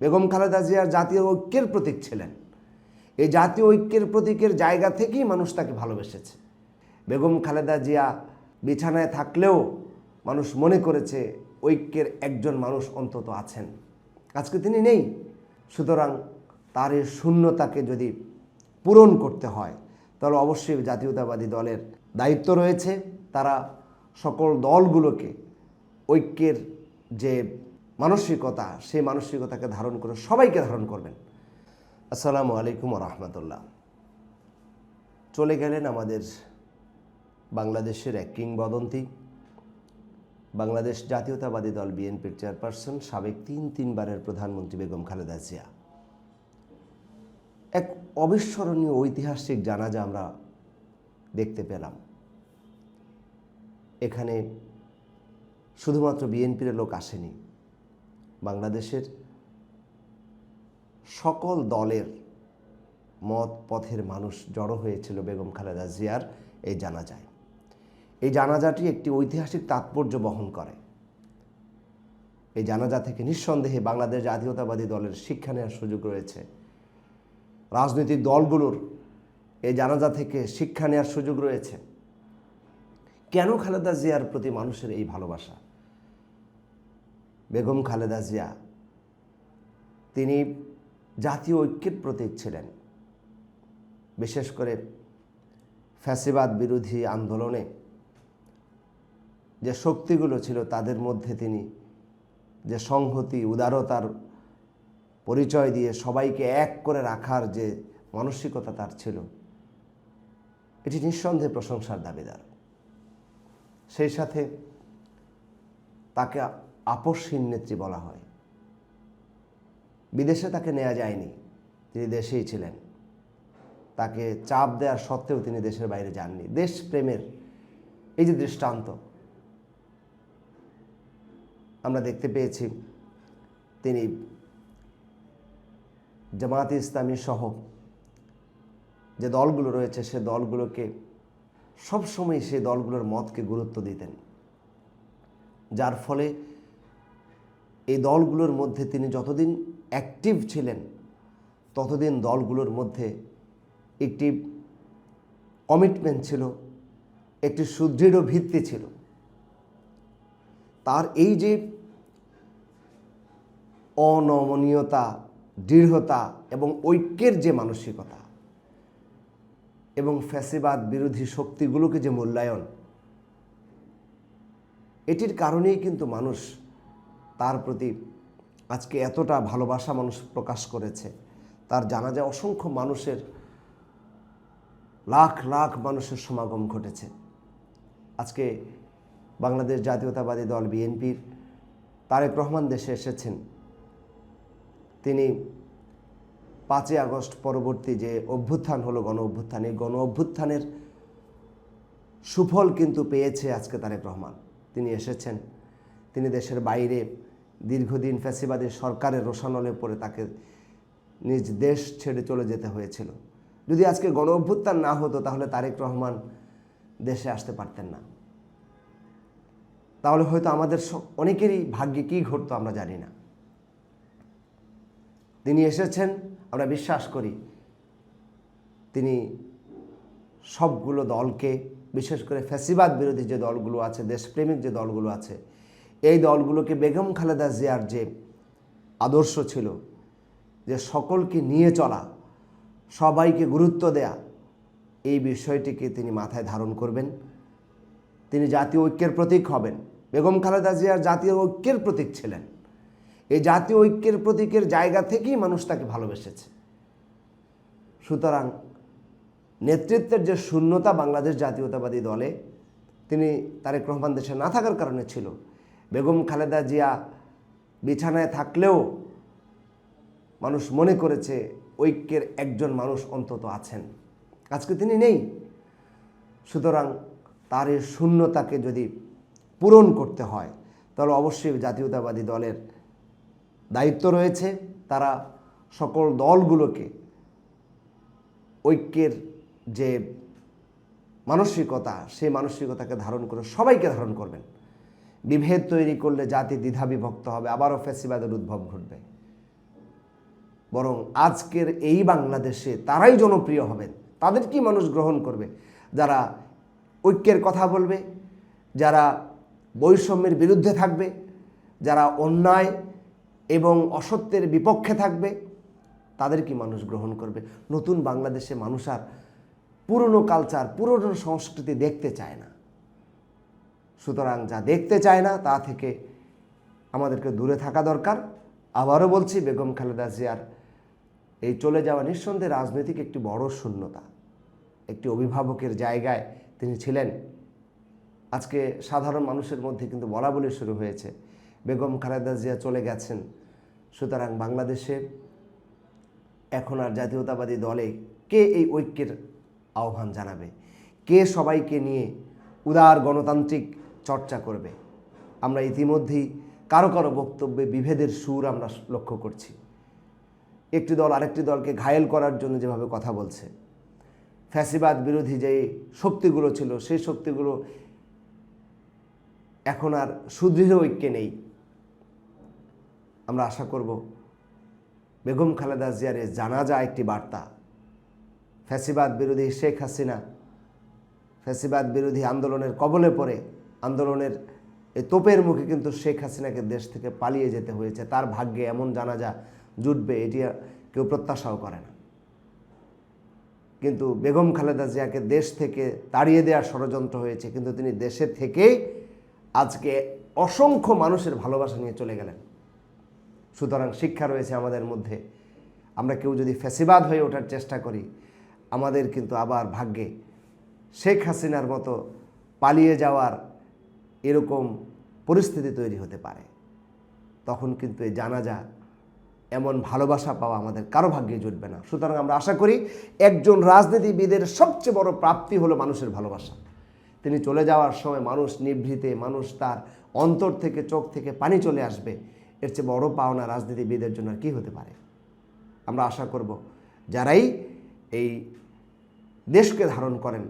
বেগম খালেদা জিয়ার জাতীয় ঐক্যের প্রতীক ছিলেন। এই জাতীয় ঐক্যের প্রতীকের জায়গা থেকেই মানুষ তাকে ভালোবেসেছে। বেগম খালেদা জিয়া বিছানায় থাকলেও মানুষ মনে করেছে ঐক্যের একজন মানুষ অন্তত আছেন। আজকে তিনি নেই। সুতরাং তার এই শূন্যতাকে যদি পূরণ করতে হয়, তাহলে অবশ্যই জাতীয়তাবাদী দলের দায়িত্ব রয়েছে। তারা সকল দলগুলোকে ঐক্যের যে মানসিকতা, সেই মানসিকতাকে ধারণ করে সবাইকে ধারণ করবেন। আসসালামু আলাইকুম রহমতুল্লাহ। চলে গেলেন আমাদের বাংলাদেশের এক কিংবদন্তি, বাংলাদেশ জাতীয়তাবাদী দল বিএনপির চেয়ারপারসন, সাবেক তিন তিনবারের প্রধানমন্ত্রী বেগম খালেদা জিয়া। এক অবিস্মরণীয় ঐতিহাসিক জানাজা আমরা দেখতে পেলাম। এখানে শুধুমাত্র বিএনপির লোক আসেনি বাংলাদেশের সকল দলের মত পথের মানুষ জড়ো হয়েছিল বেগম খালেদা জিয়ার এই জানাজায়। এই জানাজাটি একটি ঐতিহাসিক তাৎপর্য বহন করে। এই জানাজা থেকে নিঃসন্দেহে বাংলাদেশ জাতীয়তাবাদী দলের শিক্ষা নেওয়ার সুযোগ রয়েছে। রাজনৈতিক দলগুলোর এই জানাজা থেকে শিক্ষা নেওয়ার সুযোগ রয়েছে। কেন খালেদা জিয়ার প্রতি মানুষের এই ভালোবাসা? বেগম খালেদা জিয়া, তিনি জাতীয় ঐক্যের প্রতীক ছিলেন। বিশেষ করে ফ্যাসিবাদ বিরোধী আন্দোলনে যে শক্তিগুলো ছিল, তাদের মধ্যে তিনি যে সংহতি, উদারতার পরিচয় দিয়ে সবাইকে এক করে রাখার যে মানসিকতা তার ছিল, এটি নিঃসন্দেহে প্রশংসার দাবিদার। সেই সাথে তাকে আপসহীন নেত্রী বলা হয়। বিদেশে তাকে নেওয়া যায়নি, তিনি দেশেই ছিলেন। তাকে চাপ দেওয়ার সত্ত্বেও তিনি দেশের বাইরে যাননি। দেশপ্রেমের এই যে দৃষ্টান্ত, আমরা দেখতে পেয়েছি তিনি জামায়াতে ইসলামী সহ যে দলগুলো রয়েছে, সে দলগুলোকে সবসময় সেই দলগুলোর মতকে গুরুত্ব দিতেন। যার ফলে এই দলগুলোর মধ্যে তিনি যতদিন অ্যাক্টিভ ছিলেন, ততদিন দলগুলোর মধ্যে একটি কমিটমেন্ট ছিল, একটি সুদৃঢ় ভিত্তি ছিল। তার এই যে অনমনীয়তা, দৃঢ়তা এবং ঐক্যের যে মানসিকতা এবং ফ্যাসিবাদ বিরোধী শক্তিগুলোকে যে মূল্যায়ন, এটির কারণেই কিন্তু মানুষ তার প্রতি আজকে এতটা ভালোবাসা মানুষ প্রকাশ করেছে। তার জানা যায় অসংখ্য মানুষের লাখ লাখ মানুষের সমাগম ঘটেছে। আজকে বাংলাদেশ জাতীয়তাবাদী দল বিএনপির তারেক রহমান দেশে এসেছেন। তিনি পাঁচই আগস্ট পরবর্তী যে অভ্যুত্থান হলো গণ অভ্যুত্থান, এই গণ অভ্যুত্থানের সুফল কিন্তু পেয়েছে আজকে তারেক রহমান। তিনি এসেছেন। তিনি দেশের বাইরে দীর্ঘদিন ফ্যাসিবাদী সরকারের রোশানলে পড়ে তাকে নিজ দেশ ছেড়ে চলে যেতে হয়েছিল। যদি আজকে গণ অভ্যুত্থান না হতো, তাহলে তারেক রহমান দেশে আসতে পারতেন না। তাহলে হয়তো আমাদের অনেকেরই ভাগ্যে কী ঘটতো আমরা জানি না। তিনি এসেছেন, আমরা বিশ্বাস করি। তিনি সবগুলো দলকে, বিশেষ করে ফ্যাসিবাদ বিরোধী যে দলগুলো আছে, দেশপ্রেমিক যে দলগুলো আছে এই দলগুলোকে বেগম খালেদা জিয়ার যে আদর্শ ছিল, যে সকলকে নিয়ে চলা, সবাইকে গুরুত্ব দেয়া, এই বিষয়টিকে তিনি মাথায় ধারণ করবেন। তিনি জাতীয় ঐক্যের প্রতীক হবেন। বেগম খালেদা জিয়ার জাতীয় ঐক্যের প্রতীক ছিলেন। এই জাতীয় ঐক্যের প্রতীকের জায়গা থেকেই মানুষ তাকে ভালোবেসেছে। সুতরাং নেতৃত্বের যে শূন্যতা বাংলাদেশ জাতীয়তাবাদী দলে, তিনি তারেক রহমান দেশে না থাকার কারণে ছিল বেগম খালেদা জিয়া বিছানায় থাকলেও মানুষ মনে করেছে ঐক্যের একজন মানুষ অন্তত আছেন। আজকে তিনি নেই। সুতরাং তার এই শূন্যতাকে যদি পূরণ করতে হয়, তাহলে অবশ্যই জাতীয়তাবাদী দলের দায়িত্ব রয়েছে। তারা সকল দলগুলোকে ঐক্যের যে মানসিকতা, সেই মানসিকতাকে ধারণ করে সবাইকে ধারণ করবেন। বিভেদ তৈরি করলে জাতি দ্বিধা বিভক্ত হবে, আবারও ফ্যাসিবাদের উদ্ভব ঘটবে। বরং আজকের এই বাংলাদেশে তারাই জনপ্রিয় হবেন তাদের কি মানুষ গ্রহণ করবে। যারা ঐক্যের কথা বলবে, যারা বৈষম্যের বিরুদ্ধে থাকবে, যারা অন্যায় এবং অসত্যের বিপক্ষে থাকবে তাদের কি মানুষ গ্রহণ করবে। নতুন বাংলাদেশে মানুষ আর পুরনো কালচার পুরনো সংস্কৃতি দেখতে চায় না। সুতরাং যা দেখতে চায় না, তা থেকে আমাদেরকে দূরে থাকা দরকার। আবারও বলছি, বেগম খালেদা জিয়ার এই চলে যাওয়া নিঃসন্দেহে রাজনৈতিক একটি বড় শূন্যতা। একটি অভিভাবকের জায়গায় তিনি ছিলেন। আজকে সাধারণ মানুষের মধ্যে কিন্তু বলা বলি শুরু হয়েছে, বেগম খালেদা জিয়া চলে গেছেন, সুতরাং বাংলাদেশে এখন আর জাতীয়তাবাদী দলে কে এই ঐক্যের আহ্বান জানাবে? কে সবাইকে নিয়ে উদার গণতান্ত্রিক চর্চা করবে। আমরা ইতিমধ্যেই কারও কারও বক্তব্যে বিভেদের সুর আমরা লক্ষ্য করছি। একটি দল আরেকটি দলকে ঘায়েল করার জন্য যেভাবে কথা বলছে। ফ্যাসিবাদ বিরোধী যে শক্তিগুলো ছিল, সেই শক্তিগুলো এখন আর সুদৃঢ় ঐক্যে নেই। আমরা আশা করব বেগম খালেদা জিয়ারে জানাজা একটি বার্তা। ফ্যাসিবাদ বিরোধী শেখ হাসিনা ফ্যাসিবাদ বিরোধী আন্দোলনের কবলে পড়ে আন্দোলনের এই তোপের মুখে কিন্তু শেখ হাসিনাকে দেশ থেকে পালিয়ে যেতে হয়েছে। তার ভাগ্যে এমন জানাজা জুটবে, এটি কেউ প্রত্যাশাও করে না। কিন্তু বেগম খালেদা জিয়াকে দেশ থেকে তাড়িয়ে দেওয়ার ষড়যন্ত্র হয়েছে, কিন্তু তিনি দেশে থেকেই আজকে অসংখ্য মানুষের ভালোবাসা নিয়ে চলে গেলেন। সুতরাং শিক্ষা রয়েছে আমাদের মধ্যে। আমরা কেউ যদি ফ্যাসিবাদ হয়ে ওঠার চেষ্টা করি, আমাদের কিন্তু আবার ভাগ্যে শেখ হাসিনার মতো পালিয়ে যাওয়ার এরকম পরিস্থিতি তৈরি হতে পারে। তখন কিন্তু এই জানাজা এমন ভালোবাসা পাওয়া আমাদের কারও ভাগ্যে জুটবে না। সুতরাং আমরা আশা করি একজন রাজনীতিবিদের সবচেয়ে বড় প্রাপ্তি হলো মানুষের ভালোবাসা। তিনি চলে যাওয়ার সময় মানুষ নিভৃতে, মানুষ তার অন্তর থেকে, চোখ থেকে পানি চলে আসবে। এর চেয়ে বড় পাওনা রাজনীতিবিদের জন্য আর কী হতে পারে? আমরা আশা করব যারাই এই দেশকে ধারণ করেন,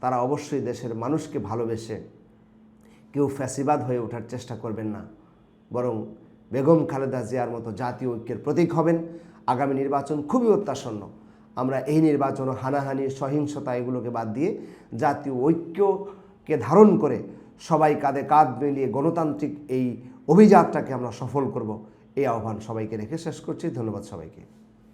তারা অবশ্যই দেশের মানুষকে ভালোবেসে কেউ ফ্যাসিবাদ হয়ে ওঠার চেষ্টা করবেন না। বরং বেগম খালেদা জিয়ার মতো জাতীয় ঐক্যের প্রতীক হবেন। আগামী নির্বাচন খুবই অত্যাসন্ন আমরা এই নির্বাচন হানাহানি, সহিংসতা এগুলোকে বাদ দিয়ে জাতীয় ঐক্যকে ধারণ করে সবাই কাঁধে কাঁধ মিলিয়ে গণতান্ত্রিক এই অভিযাত্রাকে আমরা সফল করব। এই আহ্বান সবাইকে রেখে শেষ করছি। ধন্যবাদ সবাইকে।